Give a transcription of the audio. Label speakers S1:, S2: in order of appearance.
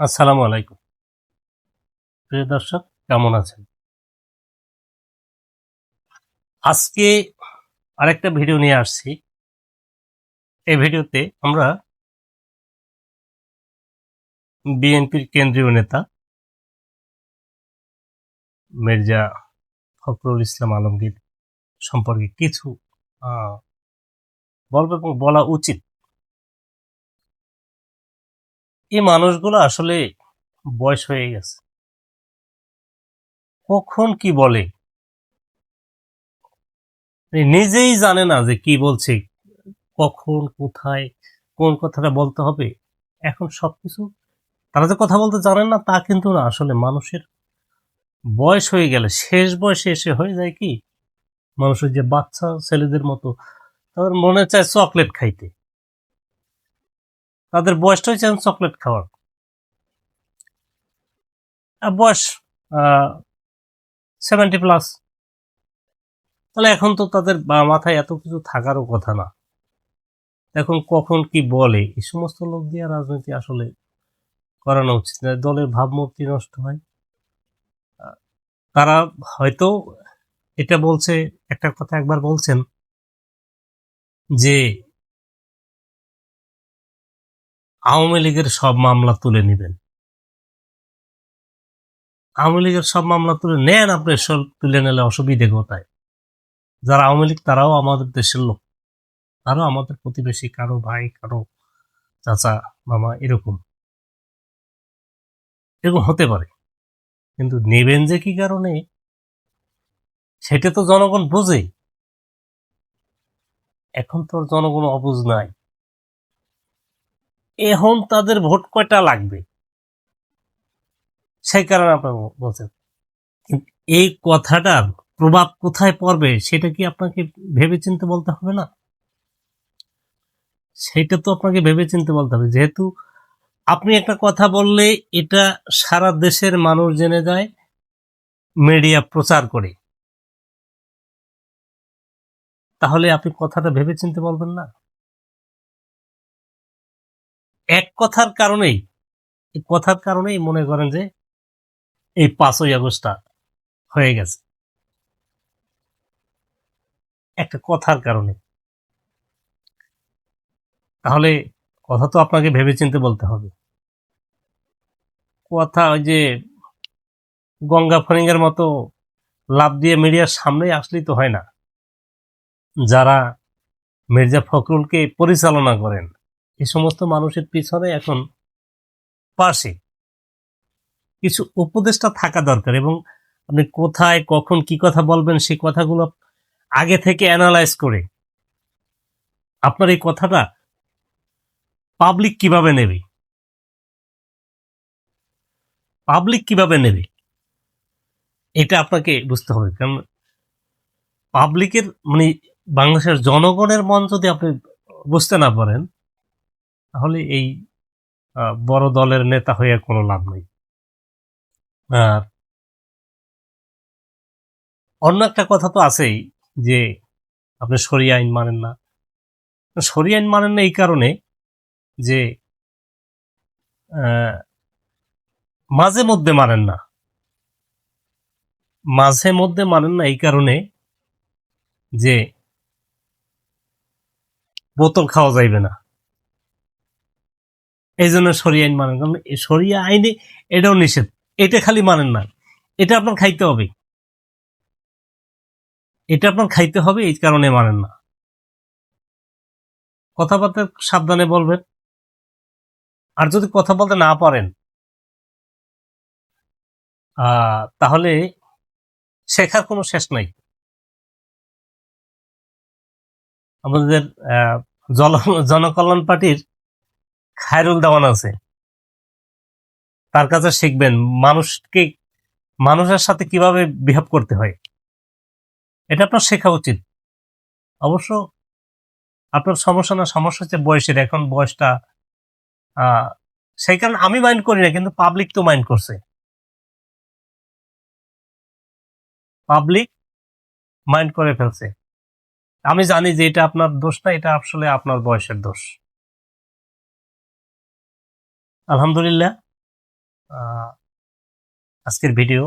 S1: আসসালামু আলাইকুম। প্রিয় দর্শক, কেমন আছেন? আজকে আরেকটা ভিডিও নিয়ে আসছি। এই ভিডিওতে আমরা বিএনপির কেন্দ্রীয় নেতা মির্জা ফখরুল ইসলাম আলমগীর সম্পর্কে কিছু বলব এবং বলা উচিত। এই মানুষগুলো আসলে বয়স হয়ে গেছে। কখন কি বলে? নিজেই জানে না যে কি বলছে, কখন, কোথায়, কোন কথাটা বলতে হবে। এখন সবকিছু তারা যে কথা বলতে জানেন না, তা কিন্তু না। আসলে মানুষের বয়স হয়ে গেলে, শেষ বয়সে এসে হয়ে যায় কি? মানুষের যে বাচ্চা ছেলেদের মতো, তাদের মনে চায় চকলেট খাইতে। তাদের বয়সটা হচ্ছে চকলেট খাওয়ার। বয়স সেভেন্টি প্লাস তাহলে এখন তো তাদের মাথায় এত কিছু থাকারও কথা না। এখন কখন কি বলে এই সমস্ত লোক দিয়ে রাজনীতি আসলে করানো উচিত না। দলের ভাবমূর্তি নষ্ট হয়। তারা হয়তো এটা বলছে, একটা কথা একবার বলছেন যে আওয়ামী লীগের সব মামলা তুলে নেবেন। আওয়ামী লীগের সব মামলা তুলে নেন আপনি, সব তুলে নিলে অসুবিধে কোথায়? যারা আওয়ামী লীগ, তারাও আমাদের দেশের লোক। তারাও আমাদের প্রতিবেশী, কারও ভাই, কারও চাচা, মামা, এরকম। এরকম হতে পারে। কিন্তু নেবেন যে কি কারণে, সেটা তো জনগণ বোঝে এখন তো জনগণ অবুঝ নাই। এখন তাদের ভোট কয়টা লাগবে? সেই কারণে আপনার বলছেন। এই কথাটার প্রভাব কোথায় পড়বে, সেটা কি আপনাকে ভেবে চিন্তে বলতে হবে না? সেটা তো আপনাকে ভেবে চিন্তে বলতে হবে। যেহেতু আপনি একটা কথা বললে এটা সারা দেশের মানুষ জেনে যায়, মিডিয়া প্রচার করে। তাহলে আপনি কথাটা ভেবে চিনতে বলবেন না? এক কথার কারণেই কথার কারণেই মনে করেন যে এই পাঁচই আগস্টটা হয়ে গেছে। একটা কথার কারণে। তাহলে কথা তো আপনাকে ভেবে চিন্তে বলতে হবে। কথা ওই যে গঙ্গা ফরিঙ্গের মতো লাভ দিয়ে মিডিয়ার সামনে আসলেই তো হয় না। যারা মির্জা ফখরুলকে পরিচালনা করেন এই সমস্ত মানুষের পিছনে এখন পাশে কিছু উপদেষ্টা থাকা দরকার এবং আপনি কোথায়, কখন কি কথা বলবেন সেই কথাগুলো আগে থেকে অ্যানালাইজ করে আপনার এই কথাটা পাবলিক কীভাবে নেবে? পাবলিক কীভাবে নেবে? এটা আপনাকে বুঝতে হবে। কারণ পাবলিকের মানে বাংলাদেশের জনগণের মন যদি আপনি বুঝতে না পারেন তাহলে এই বড় দলের নেতা হয়ে কোনো লাভ নেই। আর অন্য একটা কথা তো আছেই যে, আপনি সরিয়া আইন মানেন না। সরিয়া আইন মানেন না এই কারণে যে মাঝে মধ্যে মানেন না। মাঝে মধ্যে মানেন না এই কারণে যে, বোতল খাওয়া যাইবে না। এই জন্য সরিয়া আইন মানেন। কারণ সরিয়া আইনে এটাও নিষেধ। এটা খালি মানেন না। এটা আপনার খাইতে হবে। এটা আপনার খাইতে হবে, এই কারণে মানেন না। কথাবার্তা সাবধানে বলবেন। আর যদি কথা বলতে না পারেন তাহলে শেখার কোনো শেষ নাই। আমাদের জনকল্যাণ পার্টির খায়রুল দেওয়ান আছে। তার কাছে শিখবেন মানুষকে, মানুষের সাথে কীভাবে বিহেভ করতে হয়। এটা আপনার শেখা উচিত। অবশ্য আপনার সমস্যা না, সমস্যা হচ্ছে বয়সের। এখন বয়সটা সেই কারণে আমি মাইন্ড করি না, কিন্তু পাবলিক তো মাইন্ড করছে। পাবলিক মাইন্ড করে ফেলছে। আমি জানি যে এটা আপনার দোষ না, এটা আসলে আপনার বয়সের দোষ। আলহামদুলিল্লাহ আজকের ভিডিও